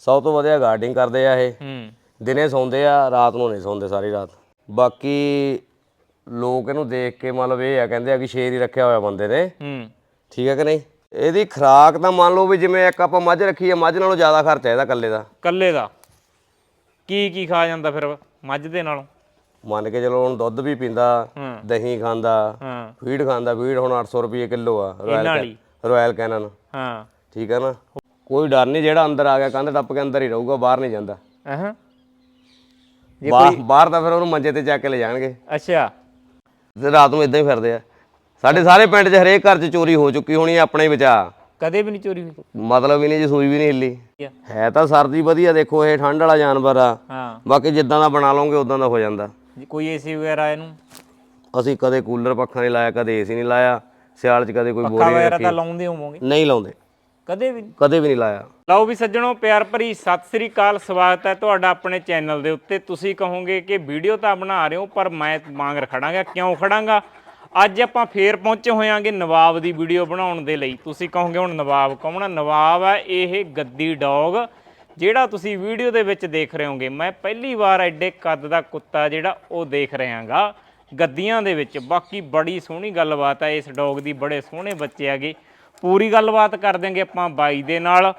ਸਭ ਤੋਂ ਵਧੀਆ ਗਾਰਡਿੰਗ ਕਰਦੇ ਆ ਇਹ। ਹੂੰ। ਦਿਨੇ ਸੌਂਦੇ ਆ ਰਾਤ ਨੂੰ ਨਹੀਂ ਸੌਂਦੇ ਸਾਰੀ ਰਾਤ। ਬਾਕੀ ਲੋਕ ਇਹਨੂੰ ਦੇਖ ਕੇ ਮਤਲਬ ਇਹ ਆ ਕਹਿੰਦੇ ਆ ਕਿ ਸ਼ੇਰ ਹੀ ਰੱਖਿਆ ਹੋਇਆ ਬੰਦੇ ਨੇ। ਹੂੰ। ਠੀਕ ਹੈ ਕਿ ਨਹੀਂ? ਇਹਦੀ ਖੁਰਾਕ ਤਾਂ ਮੰਨ ਲਓ ਵੀ ਜਿਵੇਂ ਇੱਕ ਆਪਾਂ ਮੱਝ ਰੱਖੀ ਹੈ ਮੱਝ ਨਾਲੋਂ ਜ਼ਿਆਦਾ ਖਰਚਾ ਇਹਦਾ ਇਕੱਲੇ ਦਾ। ਕੱਲੇ ਦਾ? ਕੀ ਕੀ ਖਾ ਜਾਂਦਾ ਫਿਰ ਮੱਝ ਦੇ ਨਾਲੋਂ? ਮੰਨ ਕੇ ਚਲੋ ਹੁਣ ਦੁੱਧ ਵੀ ਪੀਂਦਾ ਹਾਂ। ਦਹੀਂ ਖਾਂਦਾ ਹਾਂ। ਫੀਡ ਖਾਂਦਾ ਫੀਡ ਹੁਣ 800 ਰੁਪਏ ਕਿਲੋ ਆ ਇਹਨਾਂ ਵਾਲੀ? ਰਾਇਲ ਕੈਨਨ ਹਾਂ। ਠੀਕ ਹੈ ਨਾ? ਕੋਈ ਡਰ ਨਹੀਂ ਜਿਹੜਾ ਅੰਦਰ ਆ ਗਿਆ ਕੰਧ ਟੱਪ ਕੇ ਅੰਦਰ ਹੀ ਰਹੂਗਾ ਬਾਹਰ ਨਹੀਂ ਜਾਂਦਾ। ਅਹਾਂ। ਬਾਹਰ ਬਾਹਰ ਤਾਂ ਫਿਰ ਉਹਨੂੰ ਮੰਜੇ ਤੇ ਚੱਕ ਕੇ ਲੈ ਜਾਣਗੇ। ਅੱਛਾ। ਤੇ ਰਾਤ ਨੂੰ ਇਦਾਂ ਹੀ ਫਿਰਦੇ ਆ। ਸਾਡੇ ਸਾਰੇ ਪਿੰਡ 'ਚ ਹਰੇਕ ਘਰ 'ਚ ਚੋਰੀ ਹੋ ਚੁੱਕੀ ਹੋਣੀ ਹੈ ਆਪਣੇ ਹੀ ਬਚਾ ਕਦੇ ਵੀ ਨਹੀਂ ਚੋਰੀ ਹੋਈ। ਮਤਲਬ ਹੀ ਨਹੀਂ ਜੀ ਸੂਈ ਵੀ ਨਹੀਂ ਹਿੱਲੀ। ਹੈ ਤਾਂ ਸਰਦੀ ਵਧੀਆ ਦੇਖੋ ਇਹ ਠੰਡ ਵਾਲਾ ਜਾਨਵਰ ਆ। ਹਾਂ। ਬਾਕੀ ਜਿੱਦਾਂ ਦਾ ਬਣਾ ਲਓਗੇ ਉਦਾਂ ਦਾ ਹੋ ਜਾਂਦਾ। ਜੀ ਕੋਈ ਏਸੀ ਵਗੈਰਾ ਇਹਨੂੰ? ਅਸੀਂ ਕਦੇ ਕੂਲਰ ਪੱਖਾ ਨਹੀਂ ਲਾਇਆ ਕਦੇ ਏਸੀ ਨਹੀਂ ਲਾਇਆ। ਸਿਆਲ 'ਚ ਕਦੇ ਕੋਈ ਪੱਖਾ ਬੋਰੀ ਵਗੈਰਾ ਤਾਂ ਲਾਉਂਦੇ ਹੋਵੋਗੇ? ਨਹੀਂ ਲਾਉਂਦੇ। ਕਦੇ ਵੀ ਨਹੀਂ। ਕਦੇ ਵੀ ਨਹੀਂ ਲਾਇਆ। ਲਓ ਵੀ ਸੱਜਣੋ ਪਿਆਰ ਭਰੀ ਸਤਿ ਸ੍ਰੀ ਅਕਾਲ ਸਵਾਗਤ ਹੈ ਤੁਹਾਡਾ ਆਪਣੇ ਚੈਨਲ ਦੇ ਉੱਤੇ। ਤੁਸੀਂ ਕਹੋਗੇ ਕਿ ਵੀਡੀਓ ਤਾਂ ਬਣਾ ਰਹੇ ਹੋ ਪਰ ਮੈਂ ਮੰਗ ਖੜਾਂਗਾ ਕਿਉਂ ਖੜਾਂਗਾ? ਅੱਜ ਆਪਾਂ ਫੇਰ ਪਹੁੰਚੇ ਹੋਇਆਂਗੇ ਨਵਾਬ ਦੀ ਵੀਡੀਓ ਬਣਾਉਣ ਦੇ ਲਈ। ਤੁਸੀਂ ਕਹੋਗੇ ਹੁਣ ਨਵਾਬ ਕੌਣ ਆ? ਨਵਾਬ ਹੈ ਇਹ ਗੱਦੀ ਡੌਗ ਜਿਹੜਾ ਤੁਸੀਂ ਵੀਡੀਓ ਦੇ ਵਿੱਚ ਦੇਖ ਰਹੇ ਹੋਗੇ। ਮੈਂ ਪਹਿਲੀ ਵਾਰ ਐਡੇ ਕੱਦ ਦਾ ਕੁੱਤਾ ਜਿਹੜਾ ਉਹ ਦੇਖ ਰਿਹਾਗਾ ਗੱਦੀਆਂ ਦੇ ਵਿੱਚ। ਬਾਕੀ ਬੜੀ ਸੋਹਣੀ ਗੱਲਬਾਤ ਹੈ ਇਸ ਡੌਗ ਦੀ ਬੜੇ ਸੋਹਣੇ ਬੱਚੇ ਹੈਗੇ। ਪੂਰੀ ਗੱਲਬਾਤ ਕਰ ਦਿਆਂਗੇ ਆਪਾਂ ਬਾਈ ਦੇ ਨਾਲ।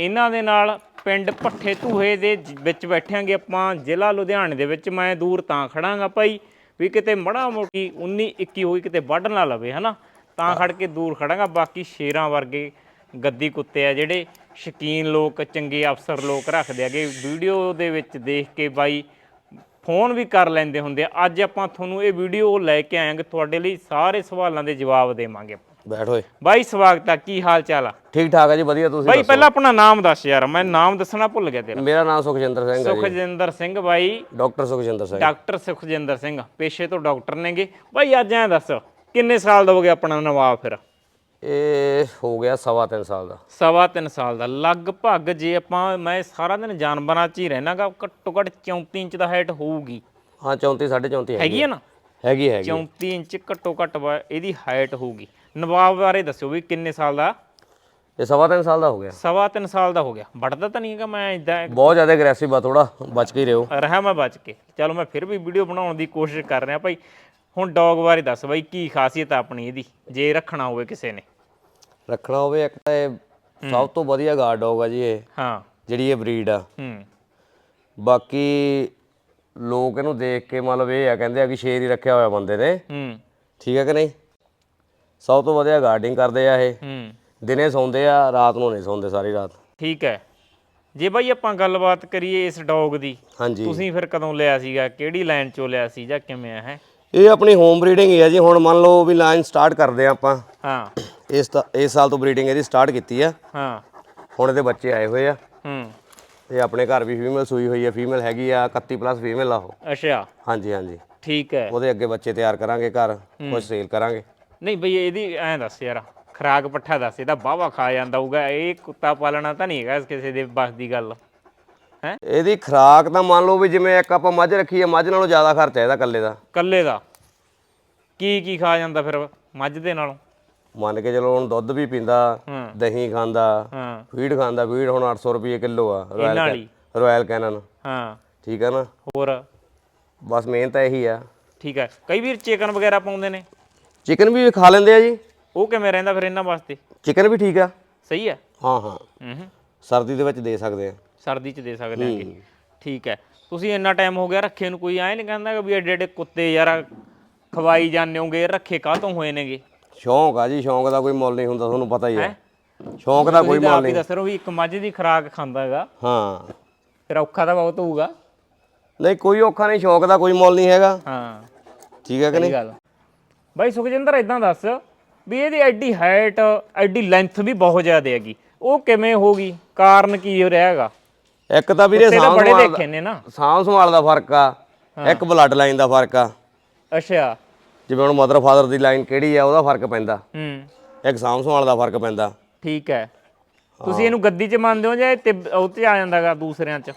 ਇਹਨਾਂ ਦੇ ਨਾਲ ਪਿੰਡ ਭੱਠੇ ਧੂਹੇ ਦੇ ਵਿੱਚ ਬੈਠਾਂਗੇ ਆਪਾਂ, ਜ਼ਿਲ੍ਹਾ ਲੁਧਿਆਣੇ ਦੇ ਵਿੱਚ। ਮੈਂ ਦੂਰ ਤਾਂ ਖੜਾਂਗਾ ਭਾਈ, ਵੀ ਕਿਤੇ ਮੜਾ ਮੋਟੀ 19 21 ਹੋਈ ਕਿਤੇ ਵੱਢ ਨਾ ਲਵੇ, ਹਨਾ? ਤਾਂ ਖੜ ਕੇ ਦੂਰ ਖੜਾਂਗਾ, ਬਾਕੀ ਸ਼ੇਰਾਂ ਵਰਗੇ ਗੱਦੀ ਕੁੱਤੇ ਆ ਜਿਹੜੇ ਸ਼ਕੀਨ ਲੋਕ, ਚੰਗੇ ਅਫਸਰ ਲੋਕ ਰੱਖਦੇ ਹੈਗੇ। ਵੀਡੀਓ ਦੇ ਵਿੱਚ ਦੇਖ ਕੇ ਬਾਈ ਫੋਨ ਵੀ ਕਰ ਲੈਂਦੇ ਹੁੰਦੇ ਆ। ਅੱਜ ਆਪਾਂ ਤੁਹਾਨੂੰ ਇਹ ਵੀਡੀਓ ਲੈ ਕੇ ਆਏਗੇ ਤੁਹਾਡੇ ਲਈ ਸਾਰੇ ਸਵਾਲਾਂ ਦੇ ਜਵਾਬ ਦੇਵਾਂਗੇ ਬੈਠ ਓਏ। ਬਾਈ ਸਵਾਗਤ ਆ ਕੀ ਹਾਲ ਚਾਲ ਆ? ਠੀਕ ਠਾਕ ਹੈ ਜੀ ਵਧੀਆ ਤੁਸੀਂ ਬਾਈ ਪਹਿਲਾਂ ਆਪਣਾ ਨਾਮ ਦੱਸ ਯਾਰ ਮੈਂ ਨਾਮ ਦੱਸਣਾ ਭੁੱਲ ਗਿਆ ਤੇਰਾ। ਮੇਰਾ ਨਾਮ ਸੁਖਜਿੰਦਰ ਸਿੰਘ ਹੈ ਜੀ। ਸੁਖਜਿੰਦਰ ਸਿੰਘ ਬਾਈ। ਡਾਕਟਰ ਸੁਖਜਿੰਦਰ ਸਿੰਘ। ਡਾਕਟਰ ਸੁਖਜਿੰਦਰ ਸਿੰਘ ਪੇਸ਼ੇ ਤੋਂ ਡਾਕਟਰ ਨੇਗੇ। ਬਾਈ ਅੱਜ ਐਂ ਦੱਸ ਕਿੰਨੇ ਸਾਲ ਦਾ ਹੋ ਗਿਆ ਆਪਣਾ ਨਵਾਬ ਫਿਰ? ਇਹ ਹੋ ਗਿਆ ਸਵਾ ਤਿੰਨ ਸਾਲ ਦਾ। ਸਵਾ ਤਿੰਨ ਸਾਲ ਦਾ। ਲਗਭਗ ਜੇ ਆਪਾਂ ਮੈਂ ਸਾਰਾ ਦਿਨ ਜਾਨਵਰਾਂ 'ਚ ਹੀ ਰਹਿਣਾਗਾ ਘੱਟੋ ਘੱਟ 34 ਇੰਚ ਦਾ ਹਾਈਟ ਹੋਊਗੀ। ਹਾਂ 34 34.5 ਹੈਗੀ ਹੈ ਨਾ? ਹੈਗੀ ਹੈਗੀ 34 ਇੰਚ ਘੱਟੋ ਘੱਟ ਇਹਦੀ ਹਾਈਟ ਹੋਊਗੀ। ਨਵਾਬ ਬਾਰੇ ਦੱਸਿਓ ਵੀ ਕਿੰਨੇ ਸਾਲ ਦਾ? ਇਹ ਸਵਾ ਤਿੰਨ ਸਾਲ ਦਾ ਹੋ ਗਿਆ। ਸਵਾ ਤਿੰਨ ਸਾਲ ਦਾ ਹੋ ਗਿਆ। ਵੱਡਦਾ ਤਾਂ ਨਹੀਂ ਹੈਗਾ ਮੈਂ ਇਦਾਂ ਬਹੁਤ ਜ਼ਿਆਦਾ ਐਗਰੈਸਿਵ ਆ ਥੋੜਾ ਬਚ ਕੇ ਰਹੋ। ਰਹਾ ਮੈਂ ਬਚ ਕੇ। ਚਲੋ ਮੈਂ ਫਿਰ ਵੀ ਵੀਡੀਓ ਬਣਾਉਣ ਦੀ ਕੋਸ਼ਿਸ਼ ਕਰ ਰਿਹਾ ਭਾਈ। ਹੁਣ ਡੌਗ ਬਾਰੇ ਦੱਸ ਬਾਈ ਕੀ ਖਾਸੀਅਤ ਆ ਆਪਣੀ ਇਹਦੀ? ਜੇ ਰੱਖਣਾ ਹੋਵੇ ਕਿਸੇ ਨੇ। ਰੱਖਣਾ ਹੋਵੇ ਇੱਕ ਤਾਂ ਇਹ ਸਭ ਤੋਂ ਵਧੀਆ ਗਾਰਡ ਡੌਗ ਆ ਜੀ ਇਹ। ਹਾਂ। ਜਿਹੜੀ ਇਹ ਬਰੀਡ ਆ। ਹੂੰ। ਬਾਕੀ ਲੋਕ ਇਹਨੂੰ ਦੇਖ ਕੇ ਮਤਲਬ ਇਹ ਆ ਕਹਿੰਦੇ ਆ ਕਿ ਸ਼ੇਰ ਹੀ ਰੱਖਿਆ ਹੋਇਆ ਬੰਦੇ ਨੇ। ਹੂੰ। ਠੀਕ ਹੈ ਕਿ ਨਹੀਂ? ਸਭ ਤੋਂ ਵਧੀਆ ਗਾਰਡਿੰਗ ਕਰਦੇ ਆ ਇਹ। ਹੂੰ। ਦਿਨੇ ਸੌਂਦੇ ਆ ਰਾਤ ਨੂੰ ਨਹੀਂ ਸੌਂਦੇ ਸਾਰੀ ਰਾਤ। ਠੀਕ ਹੈ। ਜੇ ਬਾਈ ਆਪਾਂ ਗੱਲਬਾਤ ਕਰੀਏ ਇਸ ਡੌਗ ਦੀ ਹਾਂਜੀ। ਤੁਸੀਂ ਫਿਰ ਕਦੋਂ ਲਿਆ ਸੀਗਾ? ਕਿਹੜੀ ਲਾਈਨ ਚੋਂ ਲਿਆ ਸੀ ਜਾਂ ਕਿਵੇਂ ਆ ਹੈ? ਇਹ ਆਪਣੀ ਹੋਮ ਬਰੀਡਿੰਗ ਹੀ ਆ ਜੀ। ਹੁਣ ਮੰਨ ਲਓ ਵੀ ਲਾਈਨ ਸਟਾਰਟ ਕਰਦੇ ਆ ਆਪਾਂ। ਹਾਂ। ਇਸ ਤਾਂ ਇਸ ਸਾਲ ਤੋਂ ਬਰੀਡਿੰਗ ਇਹਦੀ ਸਟਾਰਟ ਕੀਤੀ ਆ। ਹਾਂ। ਹੁਣ ਇਹਦੇ ਬੱਚੇ ਆਏ ਹੋਏ ਆ। ਹੂੰ। ਤੇ ਆਪਣੇ ਘਰ ਵੀ ਫੀਮੇਲ ਸੂਈ ਹੋਈ ਆ। ਫੀਮੇਲ ਹੈਗੀ ਆ 31 ਪਲੱਸ ਫੀਮੇਲ ਆ ਉਹ। ਅੱਛਾ। ਹਾਂਜੀ ਹਾਂਜੀ। ਠੀਕ ਹੈ। ਉਹਦੇ ਅੱਗੇ ਬੱਚੇ ਤਿਆਰ ਕਰਾਂਗੇ ਘਰ ਕੁਝ ਸੇਲ ਕਰਾਂਗੇ। ਨਹੀਂ ਬਈ ਇਹਦੀ ਐਂ ਦੱਸ ਯਾਰ ਖਰਾਕ ਪੱਠਾ ਦੱਸ ਇਹਦਾ ਬਾਵਾ ਖਾ ਜਾਂਦਾ ਹੋਊਗਾ ਇਹ ਕੁੱਤਾ ਪਾਲਣਾ ਤਾਂ ਨਹੀਂ ਹੈਗਾ ਕਿਸੇ ਦੇ ਬਸ ਦੀ ਗੱਲ। ਹੈ? ਇਹਦੀ ਖੁਰਾਕ ਤਾਂ ਮੰਨ ਲਓ ਵੀ ਜਿਵੇਂ ਇੱਕ ਆਪਾਂ ਮੱਝ ਰੱਖੀ ਆ ਮੱਝ ਨਾਲੋਂ ਜ਼ਿਆਦਾ ਖਰਚਾ ਇਹਦਾ ਇਕੱਲੇ ਦਾ। ਕੱਲੇ ਦਾ? ਕੀ ਕੀ ਖਾ ਜਾਂਦਾ ਫਿਰ ਮੱਝ ਦੇ ਨਾਲੋਂ? ਮੰਨ ਕੇ ਚਲੋ ਹੁਣ ਦੁੱਧ ਵੀ ਪੀਂਦਾ ਹਾਂ। ਦਹੀਂ ਖਾਂਦਾ ਹਾਂ। ਫੀਡ ਖਾਂਦਾ ਫੀਡ ਹੁਣ 800 ਰੁਪਏ ਕਿਲੋ ਆ ਇਹਨਾਂ ਵਾਲੀ। ਰਾਇਲ ਕੈਨਨ ਹਾਂ। ਠੀਕ ਹੈ ਨਾ? ਹੋਰ? ਬਸ ਮੇਨ ਤਾਂ ਇਹੀ ਆ। ਠੀਕ ਹੈ ਕਈ ਵੀਰ ਚਿਕਨ ਵਗੈਰਾ ਪਾਉਂਦੇ ਨੇ? ਚਿਕਨ ਵੀ ਖਾ ਲੈਂਦੇ ਆ ਜੀ? ਉਹ ਕਿਵੇਂ ਰਹਿੰਦਾ ਫਿਰ ਇਹਨਾਂ ਵਾਸਤੇ? ਚਿਕਨ ਵੀ ਠੀਕ ਆ? ਸਹੀ ਹੈ ਹਾਂ ਹਾਂ। ਹੂੰ ਹੂੰ। ਸਰਦੀ ਦੇ ਵਿੱਚ ਦੇ ਸਕਦੇ ਆ। ਸਰਦੀ ਚ ਦੇ ਸਕਦੇ ਆਂਗੇ ਠੀਕ ਹੈ। ਤੁਸੀਂ ਇੰਨਾ ਟਾਈਮ ਹੋ ਗਿਆ ਰੱਖੇ ਨੂੰ ਕੋਈ ਐ ਨਹੀਂ ਕਹਿੰਦਾ ਕਿ ਵੀ ਐਡੇ ਐਡੇ ਕੁੱਤੇ ਯਾਰ ਖਵਾਈ ਜਾਂਦੇ ਹੋਗੇ ਰੱਖੇ ਕਾਹਤੋਂ ਹੋਏ ਨੇਗੇ? ਸ਼ੌਂਕ ਆ ਜੀ ਸ਼ੌਂਕ ਦਾ ਕੋਈ ਮੁੱਲ ਨਹੀਂ ਹੁੰਦਾ ਤੁਹਾਨੂੰ ਪਤਾ ਹੀ ਹੈ? ਸ਼ੌਂਕ ਦਾ ਕੋਈ ਮੁੱਲ ਨਹੀਂ ਦੱਸ ਰਹੇ ਵੀ ਇੱਕ ਮੱਝ ਦੀ ਖੁਰਾਕ ਖਾਂਦਾ ਹੈਗਾ ਹਾਂ। ਫਿਰ ਔਖਾ ਤਾਂ ਬਹੁਤ ਹੋਊਗਾ। ਨਹੀਂ ਕੋਈ ਔਖਾ ਨਹੀਂ ਸ਼ੌਂਕ ਦਾ ਕੋਈ ਮੁੱਲ ਨਹੀਂ ਹੈਗਾ। ਹਾਂ। ਠੀਕ ਹੈ ਕਿ ਨਹੀਂ? ਗੱਲ ਬਾਈ ਸੁਖਜਿੰਦਰ ਇਦਾਂ ਦੱਸ ਵੀ ਇਹਦੀ ਐਡੀ ਹਾਈਟ ਐਡੀ ਲੈਂਥ ਵੀ ਬਹੁਤ ਜ਼ਿਆਦਾ ਹੈਗੀ। ਉਹ ਕਿਵੇਂ ਹੋਗੀ ਕਾਰਨ ਕੀ ਹੋ ਰਿਹਾ ਹੈਗਾ? ਇੱਕ ਤਾਂ ਵੀਰੇ ਤੇ ਤਾਂ ਸਾਂਭ ਬੜੇ ਸੰਭਾਲ ਦੇਖੇ ਨੇ ਨਾ। ਸਾਂਭ ਸੰਭਾਲ ਦਾ ਫ਼ਰਕ ਆ। ਇੱਕ ਬਲੱਡ ਲਾਈਨ ਦਾ ਫ਼ਰਕ ਆ। ਅੱਛਾ। ਜਿਵੇਂ ਹੁਣ ਮਦਰ ਫਾਦਰ ਦੀ ਲਾਈਨ ਕਿਹੜੀ ਆ ਉਹਦਾ ਫ਼ਰਕ ਪੈਂਦਾ। ਹੂੰ। ਇੱਕ ਸਾਂਭ ਸੰਭਾਲ ਦਾ ਫ਼ਰਕ ਪੈਂਦਾ। ਠੀਕ ਹੈ। ਤੁਸੀਂ ਇਹਨੂੰ ਗੱਦੀ 'ਚ ਮੰਨਦੇ ਹੋ ਜਾਂ ਇਹ ਤਿੱਬ- ਉਹ 'ਤੇ ਆ ਜਾਂਦਾਗਾ ਦੂਸਰਿਆਂ 'ਚ?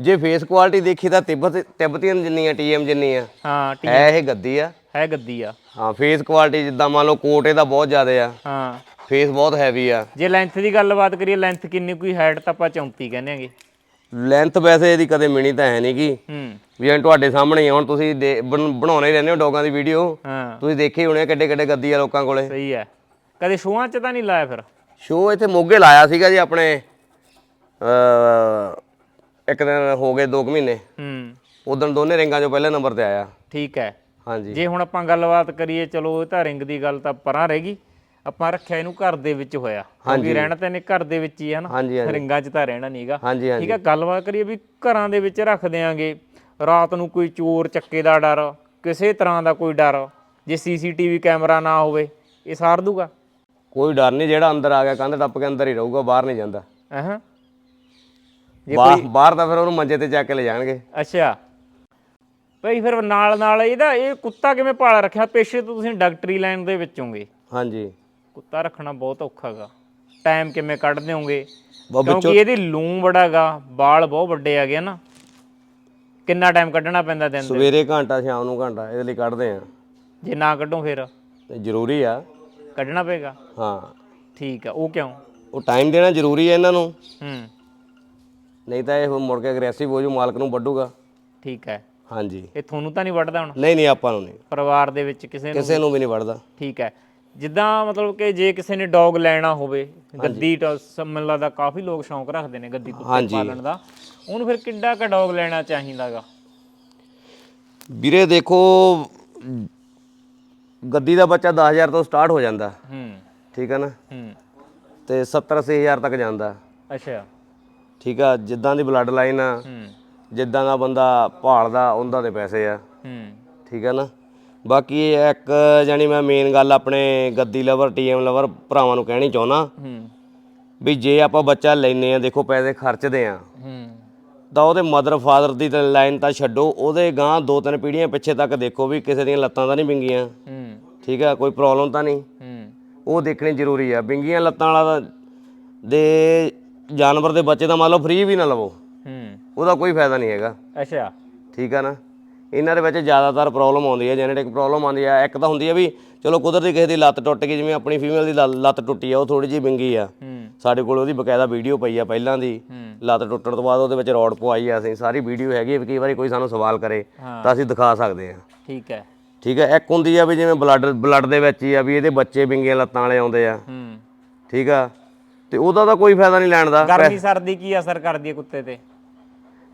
ਜੇ ਫੇਸ ਕੁਆਲਿਟੀ ਦੇਖੀ ਤਾਂ ਤਿੱਬਤ ਤਿੱਬਤੀਅਨ ਜਿੰਨੀ ਆ ਟੀਐਮ ਜਿੰਨੀ ਆ ਹਾਂ ਠੀਕ ਹੈ ਇਹ ਗੱਦੀ ਆ। ਹੈ ਗੱਦੀ ਆ। ਹਾਂ ਫੇਸ ਕੁਆਲਿਟੀ ਜਿੱਦਾਂ ਮੰਨ ਲਓ ਕੋਟ ਇਹਦਾ ਬਹੁਤ ਜ਼ਿਆਦਾ ਆ। ਹਾਂ। ਫੇਸ ਬਹੁਤ ਹੈਵੀ ਆ। ਜੇ ਲੈਂਥ ਦੀ ਗੱਲਬਾਤ ਕਰੀਏ ਲੈਂਥ ਕਿੰਨੀ ਕੋਈ ਹਾਈਟ ਤਾਂ ਆਪਾਂ 34 ਕਹਿੰਦੇ ਆਂਗੇ। ਲੈਂਥ ਵੈਸੇ ਇਹਦੀ ਕਦੇ ਮਿਣੀ ਤਾਂ ਹੈ ਨਹੀਂਗੀ ਹੂੰ। ਵੀ ਐਂ ਤੁਹਾਡੇ ਸਾਹਮਣੇ ਹੀ ਆ, ਹੁਣ ਤੁਸੀਂ ਦੇ- ਬਣ- ਬਣਾਉਣੇ ਰਹਿੰਦੇ ਹੋ ਡੋਗਾਂ ਦੀ ਵੀਡੀਓ ਹਾਂ। ਤੁਸੀਂ ਦੇਖੇ ਹੀ ਹੋਣੇ ਆ ਕਿੱਡੇ ਕਿੱਡੇ ਗੱਦੀ ਆ ਲੋਕਾਂ ਕੋਲੇ। ਸਹੀ ਹੈ ਕਦੇ ਸ਼ੋਆਂ 'ਚ ਤਾਂ ਨਹੀਂ ਲਾਇਆ ਫਿਰ? ਸ਼ੋਅ ਇੱਥੇ ਮੋਗੇ ਲਾਇਆ ਸੀਗਾ ਜੀ ਆਪਣੇ ਅ ਇੱਕ ਦਿਨ ਹੋ ਗਏ 2 ਮਹੀਨੇ। ਹੂੰ। ਉਦੋਂ ਦੋਨੇ ਰਿੰਗਾਂ 'ਚੋਂ ਪਹਿਲੇ ਨੰਬਰ ਤੇ ਆਇਆ। ਠੀਕ ਹੈ। ਹਾਂਜੀ। ਜੇ ਹੁਣ ਆਪਾਂ ਗੱਲਬਾਤ ਕਰੀਏ ਚਲੋ ਇਹ ਤਾਂ ਰਿੰਗ ਦੀ ਗੱਲ ਤਾਂ ਪਰਾਂ ਰਹਿ ਗਈ। ਆਪਾਂ ਰੱਖਿਆ ਇਹਨੂੰ ਘਰ ਦੇ ਵਿੱਚ ਹੋਇਆ। ਕਿਉਂਕਿ ਰਹਿਣਾ ਤਾਂ ਇਹਨੇ ਘਰ ਦੇ ਵਿੱਚ ਹੀ ਹੈ ਨਾ। ਰਿੰਗਾਂ 'ਚ ਤਾਂ ਰਹਿਣਾ ਨਹੀਂਗਾ ਠੀਕ ਹੈ ਗੱਲਬਾਤ ਕਰੀਏ ਵੀ ਘਰਾਂ ਦੇ ਵਿੱਚ ਰੱਖ ਦਿਆਂਗੇ। ਰਾਤ ਨੂੰ ਕੋਈ ਚੋਰ ਚੱਕੇ ਦਾ ਡਰ ਕਿਸੇ ਤਰ੍ਹਾਂ ਦਾ ਕੋਈ ਡਰ ਜੇ ਸੀਸੀਟੀਵੀ ਕੈਮਰਾ ਨਾ ਹੋਵੇ ਇਹ ਸਾਰ ਦੂਗਾ? ਕੋਈ ਡਰ ਨਹੀਂ ਜਿਹੜਾ ਅੰਦਰ ਆ ਗਿਆ ਕੰਧ ਟੱਪ ਕੇ ਅੰਦਰ ਹੀ ਰਹੂਗਾ ਬਾਹਰ ਨਹੀਂ ਜਾਂਦਾ। ਹਾਂ ਬਾਹਰ ਬਾਹਰ ਤਾਂ ਫਿਰ ਉਹਨੂੰ ਮੰਜੇ ਤੇ ਚੱਕ ਕੇ ਲੈ ਜਾਣਗੇ। ਅੱਛਾ। ਭਈ ਫਿਰ ਨਾਲ ਨਾਲ ਇਹਦਾ ਇਹ ਕੁੱਤਾ ਕਿਵੇਂ ਪਾਲ ਰੱਖਿਆ? ਪੇਸ਼ੇ ਤੋਂ ਤੁਸੀਂ ਡਾਕਟਰੀ ਲਾਈਨ ਦੇ ਵਿੱਚ ਹੋਗੇ। ਹਾਂਜੀ। ਕੁੱਤਾ ਰੱਖਣਾ ਬਹੁਤ ਔਖਾ ਗਾ। ਟਾਈਮ ਕਿਵੇਂ ਕੱਢ ਦਿਓਗੇ ਬ- ਕਿਉਂਕਿ ਇਹਦੀ ਲੂੰ ਬੜਾ ਗਾ ਬਾਲ ਬਹੁਤ ਵੱਡੇ ਹੈਗੇ ਨਾ। ਕਿੰਨਾ ਟਾਈਮ ਕੱਢਣਾ ਪੈਂਦਾ ਦਿਨ ਦੇ? ਸਵੇਰੇ ਘੰਟਾ ਸ਼ਾਮ ਨੂੰ ਘੰਟਾ ਇਹਦੇ ਲਈ ਕੱਢਦੇ ਆ। ਜੇ ਨਾ ਕੱਢੋ ਫਿਰ। ਤੇ ਜ਼ਰੂਰੀ ਆ। ਕੱਢਣਾ ਪਏਗਾ? ਹਾਂ। ਠੀਕ ਆ ਉਹ ਕਿਉਂ? ਉਹ ਟਾਈਮ ਦੇਣਾ ਜ਼ਰੂਰੀ ਹੈ ਇਹਨਾਂ ਨੂੰ। ਹੂੰ। ਨਹੀਂ ਤਾਂ ਇਹ ਮੁੜ ਕੇ ਅਗਰੈਸਿਵ ਹੋ ਜੂ ਮਾਲਕ ਨੂੰ ਵੱਢੂਗਾ। ਠੀਕ ਹੈ। ਹਾਂਜੀ। ਇਹ ਤੁਹਾਨੂੰ ਤਾਂ ਨਹੀਂ ਵੱਢਦਾ ਹੁਣ? ਨਹੀਂ ਨਹੀਂ ਆਪਾਂ ਨੂੰ ਨਹੀਂ। ਪਰਿਵਾਰ ਦੇ ਵਿੱਚ ਕਿਸੇ ਨੂੰ ਕਿਸੇ ਨੂੰ ਵੀ ਨਹੀਂ ਵੱਢਦਾ। ਠੀਕ ਹੈ। ਜਿੱਦਾਂ ਮਤਲਬ ਕਿ ਜੇ ਕਿਸੇ ਨੇ ਡੌਗ ਲੈਣਾ ਹੋਵੇ ਗੱਦੀ ਮੈਨੂੰ ਲੱਗਦਾ ਕਾਫੀ ਲੋਕ ਸ਼ੌਂਕ ਰੱਖਦੇ ਨੇ ਗੱਦੀ ਕੁੱਤੇ। ਪਾਲਣ ਦਾ। ਉਹਨੂੰ ਫਿਰ ਕਿੱਡਾ ਕ ਡੌਗ ਲੈਣਾ ਚਾਹੀਦਾਗਾ? ਵੀਰੇ ਦੇਖੋ ਗੱਦੀ ਦਾ ਬੱਚਾ 10000 ਤੋਂ ਸਟਾਰਟ ਹੋ ਜਾਂਦਾ। ਹੂੰ। ਠੀਕ ਹੈ ਨਾ? ਹੂੰ। ਤੇ 70 80000 ਤੱਕ ਜਾਂਦਾ। ਅੱਛਾ। ਠੀਕ ਆ ਜਿੱਦਾਂ ਦੀ ਬਲੱਡ ਲਾਈਨ ਆ। ਹੂੰ। ਜਿੱਦਾਂ ਦਾ ਬੰਦਾ ਭਾਲਦਾ ਉਹਨਾਂ ਦੇ ਪੈਸੇ ਆ। ਹੂੰ। ਠੀਕ ਹੈ ਨਾ? ਬਾਕੀ ਇਹ ਇੱਕ ਜਾਨੀ ਮੈਂ ਮੇਨ ਗੱਲ ਆਪਣੇ ਗੱਦੀ ਲਵਰ ਟੀਐਮ ਲਵਰ ਭਰਾਵਾਂ ਨੂੰ ਕਹਿਣੀ ਚਾਹੁੰਦਾ। ਹੂੰ। ਵੀ ਜੇ ਆਪਾਂ ਬੱਚਾ ਲੈਨੇ ਆ ਦੇਖੋ ਪੈਸੇ ਖਰਚਦੇ ਆ। ਹੂੰ। ਤਾਂ ਉਹਦੇ ਮਦਰ ਫਾਦਰ ਦੀ ਤਾਂ ਲਾਈਨ ਤਾਂ ਛੱਡੋ ਉਹਦੇ ਗਾਂ ਦੋ ਤਿੰਨ ਪੀੜ੍ਹੀਆਂ ਪਿੱਛੇ ਤੱਕ ਦੇਖੋ ਵੀ ਕਿਸੇ ਦੀਆਂ ਲੱਤਾਂ ਤਾਂ ਨਹੀਂ ਵਿੰਗੀਆਂ। ਹੂੰ। ਠੀਕ ਆ? ਕੋਈ ਪ੍ਰੋਬਲਮ ਤਾਂ ਨਹੀਂ। ਹੂੰ। ਉਹ ਦੇਖਣੀ ਜ਼ਰੂਰੀ ਆ। ਵਿੰਗੀਆਂ ਲੱਤਾਂ ਵਾਲਾ ਦੇ ਜਾਨਵਰ ਦੇ ਬੱਚੇ ਤਾਂ ਮੰਨ ਲਓ ਫ੍ਰੀ ਵੀ ਨਾ ਲਵੋ। ਹੂੰ ਉਹਦਾ ਕੋਈ ਫਾਇਦਾ ਨਹੀਂ ਹੈਗਾ। ਅੱਛਾ। ਠੀਕ ਆ ਨਾ? ਇਹਨਾਂ ਦੇ ਵਿੱਚ ਜ਼ਿਆਦਾਤਰ ਪ੍ਰੋਬਲਮ ਆਉਂਦੀ ਹੈ ਜੈਨੇਟਿਕ ਪ੍ਰੋਬਲਮ ਆਉਂਦੀ ਹੈ ਇੱਕ ਤਾਂ ਹੁੰਦੀ ਹੈ ਵੀ ਚਲੋ ਕੁਦਰਤੀ ਕਿਸੇ ਦੀ ਲੱਤ ਟੁੱਟ ਗਈ ਜਿਵੇਂ ਆਪਣੀ ਫੀਮੇਲ ਦੀ ਲੱਤ ਟੁੱਟੀ ਆ ਉਹ ਥੋੜੀ ਜਿਹੀ ਵਿੰਗੀ ਆ। ਹੂੰ। ਸਾਡੇ ਕੋਲ ਉਹਦੀ ਬਕਾਇਦਾ ਵੀਡੀਓ ਪਈ ਆ ਪਹਿਲਾਂ ਦੀ। ਹੂੰ। ਲੱਤ ਟੁੱਟਣ ਤੋਂ ਬਾਅਦ ਉਹਦੇ ਵਿੱਚ ਰੋਡ ਪਵਾਈ ਆ ਅਸੀਂ। ਸਾਰੀ ਵੀਡੀਓ ਹੈਗੀ ਆ ਵੀ ਕਈ ਵਾਰੀ ਕੋਈ ਸਾਨੂੰ ਸਵਾਲ ਕਰੇ ਹਾਂ। ਤਾਂ ਅਸੀਂ ਦਿਖਾ ਸਕਦੇ ਹਾਂ ਠੀਕ ਹੈ। ਠੀਕ ਹੈ ਇੱਕ ਹੁੰਦੀ ਆ ਵੀ ਜਿਵੇਂ ਬਲੱਡ ਬਲੱਡ ਦੇ ਵਿੱਚ ਹੀ ਆ ਵੀ ਇਹਦੇ ਬੱਚੇ ਵਿੰਗੀਆਂ ਲੱਤਾਂ ਵਾਲੇ ਆਉਂਦੇ ਆ। ਹੂੰ। ਠੀਕ ਆ? ਤੇ ਉਹਦਾ ਤਾਂ ਕੋਈ ਫਾਇਦਾ ਨਹੀਂ ਲੈਣ ਦਾ। ਗਰਮੀ ਸਰਦੀ ਕੀ ਅਸਰ ਕਰਦੀ ਹੈ ਕੁੱਤੇ ਤੇ?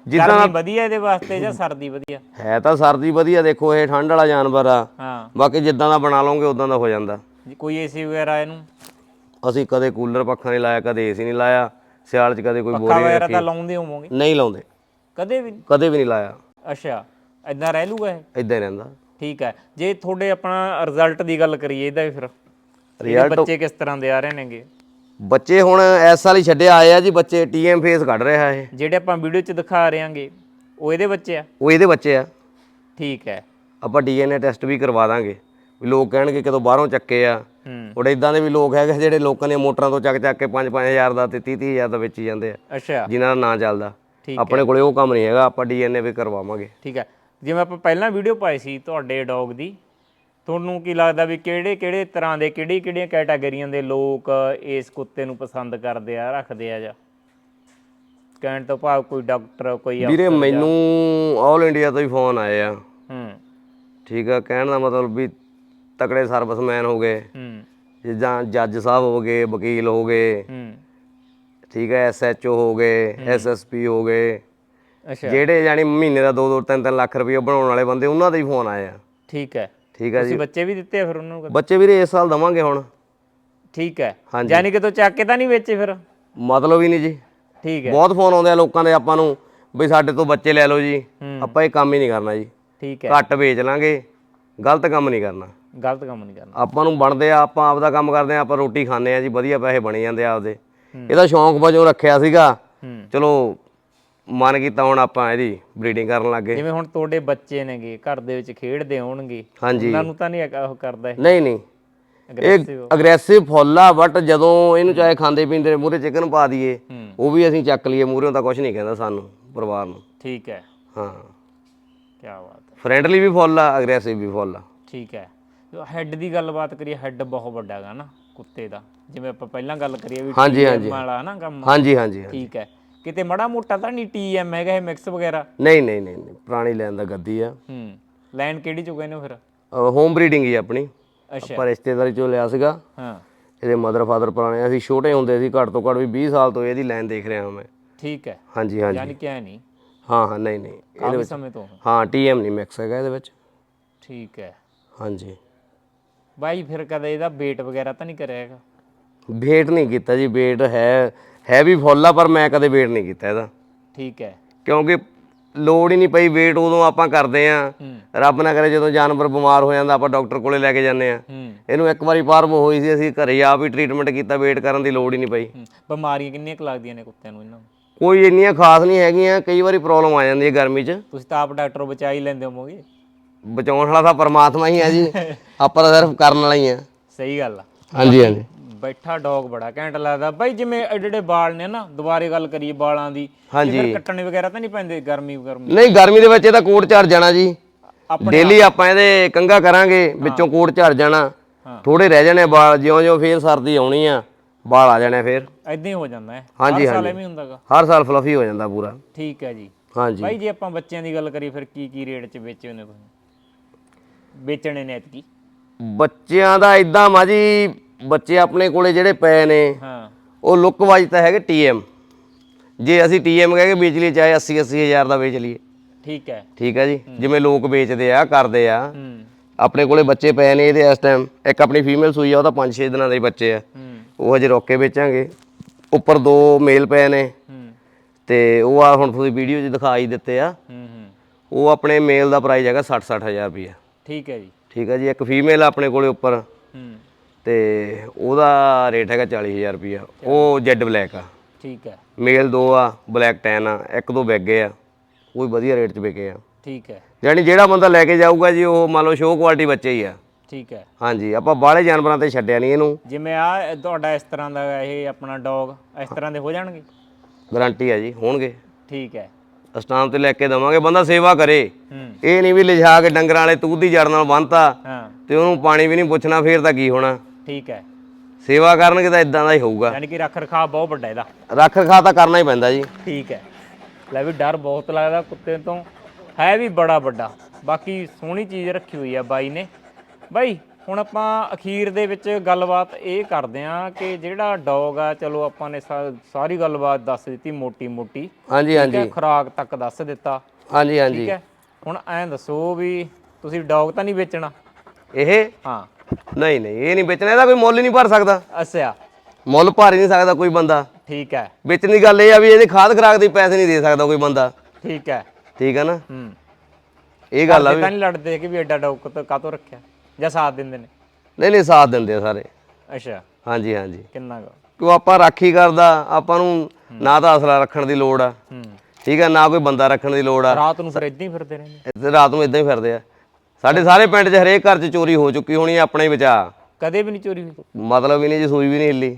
ਜਿੱਦਾਂ ਗਰਮੀ ਵਧੀਆ ਇਹਦੇ ਵਾਸਤੇ ਜਾਂ ਸਰਦੀ ਵਧੀਆ? ਹੈ ਤਾਂ ਸਰਦੀ ਵਧੀਆ ਦੇਖੋ ਇਹ ਠੰਡ ਵਾਲਾ ਜਾਨਵਰ ਆ। ਹਾਂ। ਬਾਕੀ ਜਿੱਦਾਂ ਦਾ ਬਣਾ ਲਓਗੇ ਉਦਾਂ ਦਾ ਹੋ ਜਾਂਦਾ। ਜੀ ਕੋਈ ਏਸੀ ਵਗੈਰਾ ਇਹਨੂੰ? ਅਸੀਂ ਕਦੇ ਕੂਲਰ ਪੱਖਾ ਨਹੀਂ ਲਾਇਆ ਕਦੇ ਏਸੀ ਨਹੀਂ ਲਾਇਆ। ਸਿਆਲ 'ਚ ਕਦੇ ਕੋਈ ਪੱਖਾ ਬੋਰੀ ਵਗੈਰਾ ਤਾਂ ਲਾਉਂਦੇ ਹੋਵੋਗੇ? ਨਹੀਂ ਲਾਉਂਦੇ। ਕਦੇ ਵੀ ਨਹੀਂ? ਕਦੇ ਵੀ ਨਹੀਂ ਲਾਇਆ। ਅੱਛਾ ਇਦਾਂ ਰਹਿ ਲੂਗਾ ਇਹ? ਇਦਾਂ ਹੀ ਰਹਿੰਦਾ। ਠੀਕ ਹੈ। ਜੇ ਤੁਹਾਡੇ ਆਪਣਾ ਰਿਜ਼ਲਟ ਦੀ ਗੱਲ ਕਰੀਏ ਇਹਦਾ ਵੀ ਫਿਰ। ਇਹਦੇ ਰਿਜ਼ਲਟ ਬੱਚੇ ਕਿਸ ਤਰ੍ਹਾਂ ਦੇ ਆ ਰਹੇ ਨੇਗੇ? ਬੱਚੇ ਹੁਣ ਇਸ ਸਾਲ ਹੀ ਛੱਡੇ ਆਏ ਆ ਜੀ ਬੱਚੇ ਟੀਐਮ ਫੇਸ ਕੱਢ ਰਿਹਾ ਇਹ। ਜਿਹੜੇ ਆਪਾਂ ਵੀਡੀਓ 'ਚ ਦਿਖਾ ਰਹੇ ਆਂਗੇ ਉਹ ਇਹਦੇ ਬੱਚੇ ਆ? ਉਹ ਇਹਦੇ ਬੱਚੇ ਆ। ਠੀਕ ਹੈ। ਆਪਾਂ ਡੀਐਨਏ ਟੈਸਟ ਵੀ ਕਰਵਾ ਦਾਂਗੇ। ਵੀ ਲੋਕ ਕਹਿਣਗੇ ਕਿਤੋਂ ਬਾਹਰੋਂ ਚੱਕੇ ਆ। ਹੂੰ। ਉਹ ਇਦਾਂ ਦੇ ਵੀ ਲੋਕ ਹੈਗੇ ਜਿਹੜੇ ਲੋਕਾਂ ਦੀਆਂ ਮੋਟਰਾਂ ਤੋਂ ਚੱਕ ਚੱਕ ਕੇ 5-5000 ਦਾ ਤੇ 30-30000 ਦਾ ਵੇਚੀ ਜਾਂਦੇ ਆ। ਅੱਛਾ। ਜਿਨ੍ਹਾਂ ਦਾ ਨਾਂ ਚੱਲਦਾ। ਠੀਕ ਆਪਣੇ ਕੋਲੇ ਉਹ ਕੰਮ ਨਹੀਂ ਹੈਗਾ ਆਪਾਂ ਡੀਐਨਏ ਵੀ ਕਰਵਾਵਾਂਗੇ। ਠੀਕ ਹੈ। ਜਿਵੇਂ ਆਪਾਂ ਪਹਿਲਾਂ ਵੀਡੀਓ ਪਾਈ ਸੀ ਤੁਹਾਡੇ ਡੌਗ ਦੀ ਤੁਹਾਨੂੰ ਕੀ ਲੱਗਦਾ ਵੀ ਕਿਹੜੇ ਕਿਹੜੇ ਤਰ੍ਹਾਂ ਦੇ ਕਿਹੜੀ ਕਿਹੜੀਆਂ ਕੈਟਾਗਰੀਆਂ ਦੇ ਲੋਕ ਇਸ ਕੁੱਤੇ ਨੂੰ ਪਸੰਦ ਕਰਦੇ ਆ ਰੱਖਦੇ ਆ ਜਾਂ? ਕਹਿਣ ਤੋਂ ਭਾਵ ਕੋਈ ਡਾਕਟਰ ਕੋਈ ਵੀਰੇ ਮੈਨੂੰ ਆਲ ਇੰਡੀਆ ਤੋਂ ਹੀ ਫੋਨ ਆਏ ਆ। ਹੂੰ। ਠੀਕ ਆ ਕਹਿਣ ਦਾ ਮਤਲਬ ਵੀ ਤਕੜੇ ਸਰਵਿਸਮੈਨ ਹੋ ਗਏ। ਹੂੰ। ਜਿੱਦਾਂ ਜੱਜ ਸਾਹਿਬ ਹੋ ਗਏ ਵਕੀਲ ਹੋ ਗਏ। ਹੂੰ। ਠੀਕ ਹੈ ਐਸਐਚਓ ਹੋ। ਗਏ ਐਸਐਸਪੀ ਹੋ ਗਏ। ਅੱਛਾ। ਜਿਹੜੇ ਜਾਨੀ ਮਹੀਨੇ ਦਾ 2-2 3-3 ਲੱਖ ਰੁਪਏ ਬਣਾਉਣ ਵਾਲੇ ਬੰਦੇ ਉਹਨਾਂ ਦੇ ਹੀ ਫੋਨ ਆਏ ਆ। ਠੀਕ ਹੈ। ਠੀਕ ਹੈ ਜੀ। ਤੁਸੀਂ ਬੱਚੇ ਵੀ ਦਿੱਤੇ ਆ ਫਿਰ ਉਹਨਾਂ ਨੂੰ ਕਦੇ? ਬੱਚੇ ਵੀਰੇ ਇਸ ਸਾਲ ਦਵਾਂਗੇ ਹੁਣ। ਠੀਕ ਹੈ। ਹਾਂਜੀ। ਯਾਨੀ ਕਿ ਤੋ ਚੱਕ ਕੇ ਤਾਂ ਨਹੀਂ ਵੇਚੇ ਫਿਰ? ਮਤਲਬ ਹੀ ਨਹੀਂ ਜੀ। ਠੀਕ ਹੈ। ਬਹੁਤ ਫੋਨ ਆਉਂਦੇ ਆ ਲੋਕਾਂ ਦੇ ਆਪਾਂ ਨੂੰ ਵੀ ਸਾਡੇ ਤੋਂ ਬੱਚੇ ਲੈ ਲਓ ਜੀ। ਹੂੰ। ਆਪਾਂ ਇਹ ਕੰਮ ਹੀ ਨਹੀਂ ਕਰਨਾ ਜੀ। ਠੀਕ ਹੈ। ਘੱਟ ਵੇਚ ਲਾਂਗੇ। ਗਲਤ ਕੰਮ ਨਹੀਂ ਕਰਨਾ। ਗਲਤ ਕੰਮ ਨਹੀਂ ਕਰਨਾ। ਆਪਾਂ ਨੂੰ ਬਣਦੇ ਆ ਆਪਾਂ ਆਪਦਾ ਕੰਮ ਕਰਦੇ ਆ ਆਪਾਂ ਰੋਟੀ ਖਾਂਦੇ ਆ ਜੀ ਵਧੀਆ ਪੈਸੇ ਬਣੀ ਜਾਂਦੇ ਆ ਆਪਦੇ। ਇਹਦਾ ਸ਼ੌਂਕ ਵਜੋਂ ਰੱਖਿਆ ਸੀਗਾ। ਹੂੰ। ਚਲੋ ਮਨ ਕੀਤਾ ਹੁਣ ਆਪਾਂ ਇਹਦੀ ਬਰੀਡਿੰਗ ਕਰਨ ਲੱਗੇ। ਜਿਵੇਂ ਹੁਣ ਤੁਹਾਡੇ ਬੱਚੇ ਨੇਗੇ ਘਰ ਦੇ ਵਿੱਚ ਖੇਡਦੇ ਹੋਣਗੇ ਹਾਂਜੀ। ਉਹਨਾਂ ਨੂੰ ਤਾਂ ਨਹੀਂ ਉਹ ਕਰਦਾ ਇਹ? ਨਹੀਂ ਨਹੀਂ। ਇਹ aggressive? ਅਗਰੈਸਿਵ ਫੁੱਲ ਆ ਬਟ ਜਦੋਂ ਇਹਨੂੰ ਚਾਹੇ ਖਾਂਦੇ ਪੀਂਦੇ ਮੂਹਰੇ ਚਿਕਨ ਪਾ ਦਈਏ ਹੂੰ। ਉਹ ਵੀ ਅਸੀਂ ਚੱਕ ਲਈਏ ਮੂਹਰੇ ਤਾਂ ਕੁਝ ਨਹੀਂ ਕਹਿੰਦਾ ਸਾਨੂੰ ਪਰਿਵਾਰ ਨੂੰ। ਠੀਕ ਹੈ। ਹਾਂ। ਕੀ ਬਾਤ ਹੈ। ਫਰੈਂਡਲੀ ਵੀ ਫੁੱਲ ਆ ਅਗਰੈਸਿਵ ਵੀ ਫੁੱਲ ਆ। ਠੀਕ ਹੈ। ਹੈੱਡ ਦੀ ਗੱਲਬਾਤ ਕਰੀਏ ਹੈੱਡ ਬਹੁਤ ਵੱਡਾ ਹੈਗਾ ਨਾ ਕੁੱਤੇ ਦਾ। ਜਿਵੇਂ ਆਪਾਂ ਪਹਿਲਾਂ ਗੱਲ ਕਰੀਏ ਵੀ ਹਾਂਜੀ, TM ਹਾਂਜੀ। ਵਾਲਾ ਨਾ ਕੰਮ। ਹਾਂਜੀ ਹਾਂਜੀ ਹਾਂਜੀ। ਠੀਕ ਹੈ। ਕਿਤੇ ਮੜਾ ਮੋਟਾ ਤਾਂ ਨਹੀਂ ਟੀਐਮ ਹੈਗਾ ਇਹ ਮਿਕਸ ਵਗੈਰਾ? ਨਹੀਂ ਨਹੀਂ ਨਹੀਂ ਨਹੀਂ ਪੁਰਾਣੀ ਲੈਣ ਦਾ ਗੱਦੀ ਆ। ਹੂੰ ਲਾਈਨ ਕਿਹੜੀ ਚੋਂ ਕਹਿੰਦੇ ਹੋ ਫਿਰ? ਹੋਮ ਬਰੀਡਿੰਗ ਹੀ ਆਪਣੀ। ਅੱਛਾ। ਆਪਾਂ ਰਿਸ਼ਤੇਦਾਰੀ ਚੋਂ ਲਿਆ ਸੀਗਾ। ਹਾਂ। ਇਹਦੇ ਮਦਰ ਫਾਦਰ ਪੁਰਾਣੇ ਅਸੀਂ ਛੋਟੇ ਹੁੰਦੇ ਸੀ ਘੱਟ ਤੋਂ ਘੱਟ ਵੀ 20 ਸਾਲ ਤੋਂ ਇਹਦੀ ਲਾਈਨ ਦੇਖ ਰਿਹਾ ਹਾਂ ਮੈਂ। ਠੀਕ ਹੈ। ਹਾਂਜੀ ਹਾਂਜੀ। ਯਾਨੀ ਕਿ ਐ ਨਹੀਂ। ਹਾਂ ਹਾਂ ਨਹੀਂ ਨਹੀਂ। ਕਾਫੀ ਸਮੇਂ ਤੋਂ। ਹਾਂ ਟੀਐਮ ਨਹੀਂ ਮਿਕਸ ਹੈਗਾ ਇਹਦੇ ਵਿੱਚ। ਠੀਕ ਹੈ। ਹਾਂਜੀ। ਬਾਈ ਫਿਰ ਕਦੇ ਇਹਦਾ weight ਵਗੈਰਾ ਤਾਂ ਨਹੀਂ ਕਰਿਆ ਹੈਗਾ? ਵੇਟ ਨਹੀਂ ਕੀਤਾ ਜੀ ਵੇਟ ਹੈ ਹੈ ਵੀ ਫੁੱਲ ਆ ਪਰ ਮੈਂ ਕਦੇ ਵੇਟ ਨਹੀਂ ਕੀਤਾ ਇਹਦਾ। ਠੀਕ ਹੈ। ਕਿਉਂਕਿ ਲੋੜ ਹੀ ਨਹੀਂ ਪਈ ਵੇਟ ਉਦੋਂ ਆਪਾਂ ਕਰਦੇ ਆ। ਰੱਬ ਨਾ ਕਰੇ ਜਦੋਂ ਜਾਨਵਰ ਬਿਮਾਰ ਹੋ ਜਾਂਦਾ ਆਪਾਂ ਡਾਕਟਰ ਕੋਲੇ ਲੈ ਕੇ ਜਾਂਦੇ ਆ। ਇਹਨੂੰ ਇੱਕ ਵਾਰੀ ਫਾਰਮ ਹੋਈ ਸੀ ਅਸੀਂ ਘਰੇ ਆਪ ਹੀ ਟ੍ਰੀਟਮੈਂਟ ਕੀਤਾ ਵੇਟ ਕਰਨ ਦੀ ਲੋੜ ਹੀ ਨਹੀਂ ਪਈ। ਬਿਮਾਰੀਆਂ ਕਿੰਨੀਆਂ ਕੁ ਲੱਗਦੀਆਂ ਨੇ ਕੁੱਤਿਆਂ ਨੂੰ ਇਹਨਾਂ ਨੂੰ? ਕੋਈ ਇੰਨੀਆਂ ਖਾਸ ਨਹੀਂ ਹੈਗੀਆਂ ਕਈ ਵਾਰੀ ਪ੍ਰੋਬਲਮ ਆ ਜਾਂਦੀ ਹੈ ਗਰਮੀ 'ਚ। ਤੁਸੀਂ ਤਾਂ ਆਪ ਡਾਕਟਰ ਬਚਾ ਹੀ ਲੈਂਦੇ ਹੋਵੋਗੇ। ਬਚਾਉਣ ਵਾਲਾ ਤਾਂ ਪਰਮਾਤਮਾ ਹੀ ਹੈ ਜੀ। ਆਪਾਂ ਤਾਂ ਸਿਰਫ ਕਰਨ ਵਾਲਾ ਹੀ ਆ। ਸਹੀ ਗੱਲ ਆ। ਹਾਂਜੀ ਹਾਂਜੀ। ਬੈਠਾ ਡੌਗ ਬੜਾ ਘੈਂਟ ਲੱਗਦਾ। ਬਾਈ ਜਿਵੇਂ ਐਡੇ ਐਡੇ ਵਾਲ ਨੇ ਨਾ ਦੁਬਾਰੇ ਗੱਲ ਕਰੀਏ ਵਾਲਾਂ ਦੀ ਹਾਂਜੀ। ਫਿਰ ਕੱਟਣੇ ਵਗੈਰਾ ਤਾਂ ਨਹੀਂ ਪੈਂਦੇ ਗਰਮੀ ਗਰਮੀ। ਨਹੀਂ ਗਰਮੀ ਦੇ ਵਿੱਚ ਇਹਦਾ ਕੋਟ ਝੜ ਜਾਣਾ ਜੀ। ਡੇਲੀ ਆਪਾਂ ਇਹਦੇ ਕੰਗਾ ਕਰਾਂਗੇ ਵਿੱਚੋਂ ਕੋਟ ਝੜ ਜਾਣਾ। ਹਾਂ। ਥੋੜੇ ਰਹਿ ਜਾਣੇ ਵਾਲ ਜਿਉਂ-ਜਿਉਂ ਫੇਰ ਸਰਦੀ ਆਉਣੀ ਆ ਵਾਲ ਆ ਜਾਣੇ ਫੇਰ। ਐਦਾਂ ਹੀ ਹੋ ਜਾਂਦਾ ਹੈ। ਹਾਂਜੀ, ਹਰ ਸਾਲ ਹਾਂਜੀ। ਐਵੇਂ ਹੀ ਹੁੰਦਾਗਾ। ਹਰ ਸਾਲ ਫਲਫੀ ਹੋ ਜਾਂਦਾ ਪੂਰਾ। ਠੀਕ ਹੈ ਜੀ। ਹਾਂਜੀ। ਬਾਈ ਜੇ ਆਪਾਂ ਬੱਚਿਆਂ ਦੀ ਗੱਲ ਕਰੀਏ ਫਿਰ ਕੀ ਕੀ ਰੇਟ 'ਚ ਵੇਚੇ ਨੇ ਤੁਸੀਂ? ਵੇਚਣੇ ਨੇ ਐਤਕੀ? ਬੱਚਿਆਂ ਦਾ ਇਦਾਂ ਮਾ ਜੀ ਬੱਚੇ ਆਪਣੇ ਕੋਲੇ ਜਿਹੜੇ ਪਏ ਨੇ ਹਾਂ। ਉਹ ਲੁੱਕ ਵਾਈਜ਼ ਤਾਂ ਹੈਗੇ ਟੀਐਮ ਜੇ ਅਸੀਂ ਟੀਐਮ ਕਹਿ ਕੇ ਵੇਚ ਲਈਏ ਚਾਹੇ 80 80 ਹਜ਼ਾਰ ਦਾ ਵੇਚ ਲਈਏ। ਠੀਕ ਹੈ। ਠੀਕ ਹੈ ਜੀ? ਜਿਵੇਂ ਲੋਕ ਵੇਚਦੇ ਆ ਕਰਦੇ ਆ। ਆਪਣੇ ਕੋਲੇ ਬੱਚੇ ਪਏ ਨੇ ਇਹਦੇ ਇਸ ਟਾਈਮ ਇੱਕ ਆਪਣੀ ਫੀਮੇਲ ਸੂਈ ਆ ਉਹਦਾ 5-6 ਦਿਨਾਂ ਦੇ ਬੱਚੇ ਆ। ਉਹ ਹਜੇ ਰੋਕ ਕੇ ਵੇਚਾਂਗੇ। ਉੱਪਰ ਦੋ ਮੇਲ ਪਏ ਨੇ। ਤੇ ਉਹ ਆ ਹੁਣ ਤੁਸੀਂ ਵੀਡੀਓ 'ਚ ਦਿਖਾਈ ਦਿੱਤੇ ਆ। ਉਹ ਆਪਣੇ ਮੇਲ ਦਾ ਪ੍ਰਾਈਸ ਹੈਗਾ 60-60 ਹਜ਼ਾਰ ਰੁਪਈਆ। ਠੀਕ ਹੈ ਜੀ। ਠੀਕ ਹੈ ਜੀ? ਇੱਕ ਫੀਮੇਲ ਆਪਣੇ ਕੋਲੇ ਉੱਪਰ। ਤੇ ਉਹਦਾ ਰੇਟ ਹੈਗਾ 40000 ਰੁਪਈਆ। ਉਹ ਜੈਡ ਬਲੈਕ ਆ। ਠੀਕ ਹੈ। ਮੇਲ ਦੋ ਆ ਬਲੈਕ ਟੈਨ ਆ ਇੱਕ ਦੋ ਵਿਕੇ ਆ। ਉਹ ਵੀ ਵਧੀਆ ਰੇਟ 'ਚ ਵਿਕੇ ਆ। ਠੀਕ ਹੈ। ਯਾਨੀ ਜਿਹੜਾ ਬੰਦਾ ਲੈ ਕੇ ਜਾਊਗਾ ਜੀ ਉਹ ਮੰਨ ਲਓ ਸ਼ੋਅ ਕੁਆਲਿਟੀ ਬੱਚੇ ਹੀ ਆ। ਠੀਕ ਹੈ। ਹਾਂਜੀ ਆਪਾਂ ਬਾਹਲੇ ਜਾਨਵਰਾਂ ਤੇ ਛੱਡਿਆ ਨਹੀਂ ਇਹਨੂੰ। ਜਿਵੇਂ ਆ ਤੁਹਾਡਾ ਇਸ ਤਰ੍ਹਾਂ ਦਾ ਇਹ ਆਪਣਾ ਡੌਗ ਇਸ ਤਰ੍ਹਾਂ ਦੇ ਹੋ ਜਾਣਗੇ? ਗਾਰੰਟੀ ਆ ਜੀ ਹੋਣਗੇ। ਠੀਕ ਹੈ। ਸਟਾਮ ਤੇ ਲੈ ਕੇ ਦਵਾਂਗੇ ਬੰਦਾ ਸੇਵਾ ਕਰੇ। ਇਹ ਨਹੀਂ ਵੀ ਲਿਜਾ ਕੇ ਡੰਗਰਾਂ ਵਾਲੇ ਤੂਤ ਦੀ ਜੜ ਨਾਲ ਬੰਨਤਾ ਤੇ ਉਹਨੂੰ ਪਾਣੀ ਵੀ ਨਹੀਂ ਪੁੱਛਣਾ ਫੇਰ ਤਾਂ ਕੀ ਹੋਣਾ। ਠੀਕ ਹੈ। ਸੇਵਾ ਕਰਨਗੇ ਤਾਂ ਇਦਾਂ ਦਾ ਹੀ ਹੋਊਗਾ। ਯਾਨੀ ਕਿ ਰੱਖ ਰਖਾਅ ਬਹੁਤ ਵੱਡਾ ਇਹਦਾ। ਰੱਖ ਰਖਾ ਤਾਂ ਕਰਨਾ ਹੀ ਪੈਂਦਾ ਜੀ। ਠੀਕ ਹੈ। ਲੈ ਵੀ ਡਰ ਬਹੁਤ ਲੱਗਦਾ ਕੁੱਤੇ ਤੋਂ। ਹੈ ਵੀ ਬੜਾ ਵੱਡਾ। ਬਾਕੀ ਸੋਹਣੀ ਚੀਜ਼ ਰੱਖੀ ਹੋਈ ਆ ਬਾਈ ਨੇ। ਬਾਈ ਹੁਣ ਆਪਾਂ ਅਖੀਰ ਦੇ ਵਿੱਚ ਗੱਲਬਾਤ ਇਹ ਕਰਦੇ ਆ ਕਿ ਜਿਹੜਾ ਡੌਗ ਆ ਚਲੋ ਆਪਾਂ ਨੇ ਸਾਰੀ ਗੱਲਬਾਤ ਦੱਸ ਦਿੱਤੀ ਮੋਟੀ ਮੋਟੀ ਹਾਂਜੀ ਹਾਂਜੀ। ਖੁਰਾਕ ਤੱਕ ਦੱਸ ਦਿੱਤਾ। ਹਾਂਜੀ ਹਾਂਜੀ। ਠੀਕ ਹੈ। ਹੁਣ ਐਂ ਦੱਸੋ ਵੀ ਤੁਸੀਂ ਡੌਗ ਤਾਂ ਨਹੀਂ ਵੇਚਣਾ? ਇਹ ਹਾਂ। ਨਹੀਂ ਨਹੀਂ ਇਹ ਨਹੀਂ ਵੇਚਣਾ ਇਹਦਾ ਕੋਈ ਮੁੱਲ ਨਹੀਂ ਭਰ ਸਕਦਾ। ਅੱਛਾ। ਮੁੱਲ ਭਰ ਹੀ ਨਹੀਂ ਸਕਦਾ ਕੋਈ ਬੰਦਾ। ਠੀਕ ਹੈ। ਵੇਚਣ ਦੀ ਗੱਲ ਇਹ ਆ ਵੀ ਇਹਦੇ ਖਾਦ ਖਰਾਕ ਦੇ ਪੈਸੇ ਨਹੀਂ ਦੇ ਸਕਦਾ ਕੋਈ ਬੰਦਾ। ਠੀਕ ਹੈ। ਠੀਕ ਹੈ ਨਾ? ਹੂੰ। ਇਹ ਗੱਲ ਆ ਵੀ ਤਾਂ ਨਹੀਂ ਲੜਦੇ ਕਿ ਵੀ ਐਡਾ ਡੌਗ ਕਾਤੋਂ ਰੱਖਿਆ? ਜਾਂ ਸਾਥ ਦਿੰਦੇ ਨੇ? ਨਹੀਂ ਨਹੀਂ ਸਾਥ ਦਿੰਦੇ ਆ ਸਾਰੇ। ਅੱਛਾ। ਹਾਂਜੀ ਹਾਂਜੀ। ਕਿੰਨਾ ਕੁ? ਕਿਉਂ ਆਪਾਂ ਰਾਖੀ ਕਰਦਾ ਆਪਾਂ ਨੂੰ ਨਾ ਤਾਂ ਅਸਲਾ ਰੱਖਣ ਦੀ ਲੋੜ ਆ। ਹੂੰ। ਠੀਕ ਹੈ ਨਾ ਕੋਈ ਬੰਦਾ ਰੱਖਣ ਦੀ ਲੋੜ ਆ। ਰਾਤ ਨੂੰ ਫਿਰ ਇਦਾਂ ਹੀ ਫਿਰਦੇ ਰਹਿੰਦੇ। ਇੱਥੇ ਰਾਤ ਨੂੰ ਇਦਾਂ ਹੀ ਫਿਰਦੇ ਆ। ਸਾਡੇ ਸਾਰੇ ਪਿੰਡ 'ਚ ਹਰੇਕ ਘਰ 'ਚ ਚੋਰੀ ਹੋ ਚੁੱਕੀ ਹੋਣੀ ਆ ਆਪਣਾ ਹੀ ਬਚਾ ਕਦੇ ਵੀ ਨਹੀਂ ਚੋਰੀ ਹੋਈ। ਮਤਲਬ ਹੀ ਨਹੀਂ ਜੀ ਸੂਈ ਵੀ ਨਹੀਂ ਹਿੱਲੀ।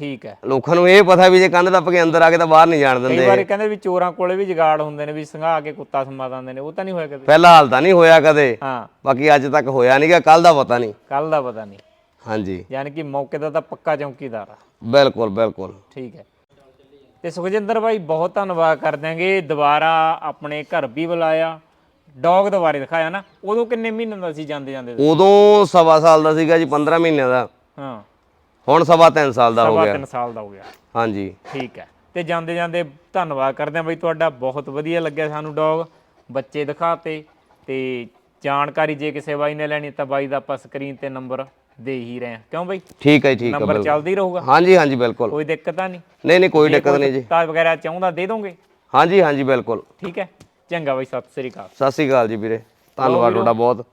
ਠੀਕ ਹੈ। ਲੋਕਾਂ ਨੂੰ ਇਹ ਪਤਾ ਵੀ ਜੇ ਕੰਧ ਟੱਪ ਕੇ ਅੰਦਰ ਆ ਕੇ ਤਾਂ ਬਾਹਰ ਨਹੀਂ ਜਾਣ ਕਈ ਦਿੰਦੇ ਵਾਰ ਕਹਿੰਦੇ ਵੀ ਚੋਰਾਂ ਕੋਲੇ ਵੀ ਜਗਾੜ ਹੁੰਦੇ ਨੇ ਵੀ ਸੰਘਾ ਕੇ ਕੁੱਤਾ ਸਮਾ ਦਿੰਦੇ ਨੇ ਉਹ ਤਾਂ ਨਹੀਂ ਹੋਇਆ ਕਦੇ? ਪਹਿਲਾ ਹਾਲ ਤਾਂ ਨਹੀਂ ਹੋਇਆ ਕਦੇ। ਹਾਂ। ਬਾਕੀ ਅੱਜ ਤੱਕ ਹੋਇਆ ਨਹੀਂਗਾ ਕੱਲ ਦਾ ਪਤਾ ਨਹੀਂ ਕੱਲ ਦਾ ਪਤਾ ਨਹੀਂ ਹਾਂਜੀ। ਯਾਨੀ ਕਿ ਮੌਕੇ ਦਾ ਤਾਂ ਪੱਕਾ ਚੌਕੀਦਾਰ ਆ। ਬਿਲਕੁਲ ਬਿਲਕੁਲ। ਠੀਕ ਹੈ। ਤੇ ਸੁਖਜਿੰਦਰ ਭਾਈ ਬਹੁਤ ਧੰਨਵਾਦ ਕਰ ਦਿਆਂਗੇ ਦੁਬਾਰਾ ਆਪਣੇ ਘਰ ਵੀ ਬੁਲਾਇਆ। ਡੌਗ ਦੁਬਾਰੇ ਦਿਖਾਇਆ ਨਾ ਉਦੋਂ ਕਿੰਨੇ ਮਹੀਨੇ ਦਾ ਸੀ ਜਾਂਦੇ ਜਾਂਦੇ ਉਦੋਂ ਸਵਾ ਸਾਲ ਦਾ ਸੀਗਾ ਜੀ 15 ਮਹੀਨਿਆਂ ਦਾ। ਹਾਂ। ਹੁਣ ਸਵਾ 3 ਸਾਲ ਦਾ ਹੋ ਸਵਾ ਗਿਆ। ਤਿੰਨ ਸਾਲ ਦਾ ਹੋ ਗਿਆ। ਹਾਂਜੀ। ਠੀਕ ਹੈ। ਤੇ ਜਾਂਦੇ ਜਾਂਦੇ ਧੰਨਵਾਦ ਕਰਦੇ ਹਾਂ ਬਈ ਤੁਹਾਡਾ ਬਹੁਤ ਵਧੀਆ ਲੱਗਿਆ ਸਾਨੂੰ ਡੌਗ। ਬੱਚੇ ਦਿਖਾਤੇ ਤੇ ਜਾਣਕਾਰੀ ਜੇ ਕਿਸੇ ਬਾਈ ਨੇ ਲੈਣੀ ਤਾਂ ਬਾਈ ਦਾ ਆਪਾਂ ਸਕਰੀਨ ਤੇ ਨੰਬਰ ਦੇ ਹੀ ਰਹੇ ਹਾਂ। ਕਿਉਂ ਬਈ? ਠੀਕ ਹੈ ਜੀ, ਠੀਕ ਹੈ ਨੰਬਰ ਬਿਲਕੁਲ। ਚੱਲਦਾ ਹੀ ਰਹੂਗਾ। ਹਾਂਜੀ ਹਾਂਜੀ ਬਿਲਕੁਲ। ਕੋਈ ਦਿੱਕਤ ਤਾਂ ਨਹੀਂ? ਨਹੀਂ ਨਹੀਂ ਕੋਈ ਦਿੱਕਤ ਨਹੀਂ ਜੀ। ਤਾਂ ਵਗੈਰਾ ਚਾਹੁੰਦਾ ਦੇ ਦੋਗੇ? ਹਾਂਜੀ ਹਾਂਜੀ ਬਿਲਕੁਲ। ਠੀਕ ਹੈ। ਚੰਗਾ ਬਾਈ ਸਤਿ ਸ੍ਰੀ ਅਕਾਲ। ਸਤਿ ਸ਼੍ਰੀ ਅਕਾਲ ਜੀ ਵੀਰੇ ਧੰਨਵਾਦ ਤੁਹਾਡਾ ਬਹੁਤ।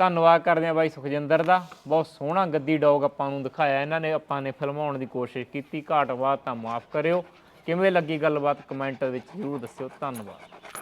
ਧੰਨਵਾਦ ਕਰਦੇ ਹਾਂ ਬਾਈ ਸੁਖਜਿੰਦਰ ਦਾ ਬਹੁਤ ਸੋਹਣਾ ਗੱਦੀ ਡੌਗ ਆਪਾਂ ਨੂੰ ਦਿਖਾਇਆ ਇਹਨਾਂ ਨੇ ਆਪਾਂ ਨੇ ਫਿਲਮਾਉਣ ਦੀ ਕੋਸ਼ਿਸ਼ ਕੀਤੀ ਘਾਟ ਬਾਤ ਤਾਂ ਮਾਫ ਕਰਿਓ। ਕਿਵੇਂ ਲੱਗੀ ਗੱਲਬਾਤ ਕਮੈਂਟ ਵਿੱਚ ਜ਼ਰੂਰ ਦੱਸਿਓ ਧੰਨਵਾਦ।